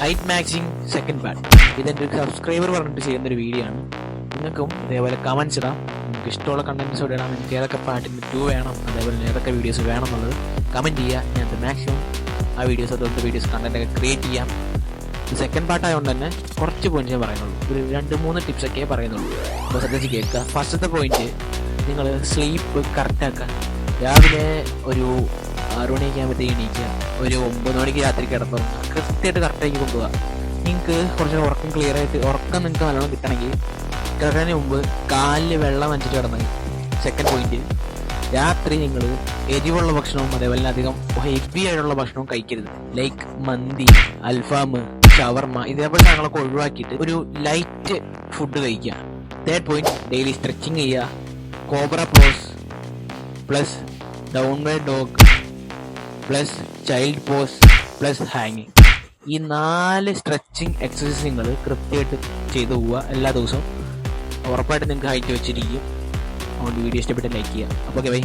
Height maxing second part ഇതെന്റെ ഒരു subscriber പറഞ്ഞിട്ട് ചെയ്യുന്ന ഒരു വീഡിയോ ആണ്. നിങ്ങൾക്കും ഇതേപോലെ കമൻസ് ഇടാം. നിങ്ങൾക്ക് ഇഷ്ടമുള്ള കണ്ടൻസ് ഇവിടെ ഇടാം. എനിക്ക് ഏതൊക്കെ പാർട്ടിന് ടു വേണം അതേപോലെ ഏതൊക്കെ വീഡിയോസ് വേണം എന്നുള്ളത് കമന്റ് ചെയ്യുക. ഞാൻ മാക്സിമം ആ വീഡിയോസ് അതുകൊണ്ട് വീഡിയോസ് കണ്ടന്റ് ഒക്കെ ക്രിയേറ്റ് ചെയ്യാം. സെക്കൻഡ് പാർട്ടായതുകൊണ്ട് തന്നെ കുറച്ച് പോയിന്റ് ഞാൻ പറയുന്നുള്ളൂ. ഒരു രണ്ട് മൂന്ന് ടിപ്സൊക്കെ പറയുന്നുള്ളൂ. അപ്പോൾ ശ്രദ്ധിച്ച് കേൾക്കുക. ഫസ്റ്റത്തെ പോയിന്റ് നിങ്ങൾ സ്ലീപ്പ് കറക്റ്റാക്കുക രാവിലെ ഒരു ആറു മണിയൊക്കെ ആകുമ്പോഴത്തേക്ക് എണീക്കുക. ഒരു ഒമ്പത് മണിക്ക് രാത്രി കിടന്നുറങ്ങുക കൃത്യമായിട്ട് കറക്റ്റാക്കി കൊണ്ടുപോകുക നിങ്ങൾക്ക് കുറച്ച് ഉറക്കം ക്ലിയർ ആയിട്ട് ഉറക്കം നിങ്ങൾക്ക് നല്ലോണം കിട്ടണമെങ്കിൽ കിടക്കുന്നതിന് മുമ്പ് കാലിൽ വെള്ളം വെച്ചിട്ട് കിടന്നു സെക്കൻഡ് പോയിന്റ് രാത്രി നിങ്ങൾ എരിവുള്ള ഭക്ഷണവും അതേപോലെ അധികം ഹെവി ആയിട്ടുള്ള ഭക്ഷണവും കഴിക്കരുത്. ലൈക്ക് മന്തി അൽഫാം ഷവർമ ഇതേപോലെ ഞങ്ങളൊക്കെ ഒഴിവാക്കിയിട്ട് ഒരു ലൈറ്റ് ഫുഡ് കഴിക്കുക. തേർഡ് പോയിന്റ് ഡെയിലി സ്ട്രെച്ചിങ് ചെയ്യുക. Cobra pose plus down way dog plus child pose plus ഹാങ്ങിങ് ഈ നാല് സ്ട്രെച്ചിങ് എക്സസൈസ് നിങ്ങൾ കൃത്യമായിട്ട് ചെയ്തു പോവുക എല്ലാ ദിവസവും. ഉറപ്പായിട്ട് നിങ്ങൾക്ക് ഹൈറ്റ് വെച്ചിരിക്കും. അതുകൊണ്ട് വീഡിയോ ഇഷ്ടപ്പെട്ട് ലൈക്ക് ചെയ്യുക. അപ്പോൾ ഓക്കെ ബൈ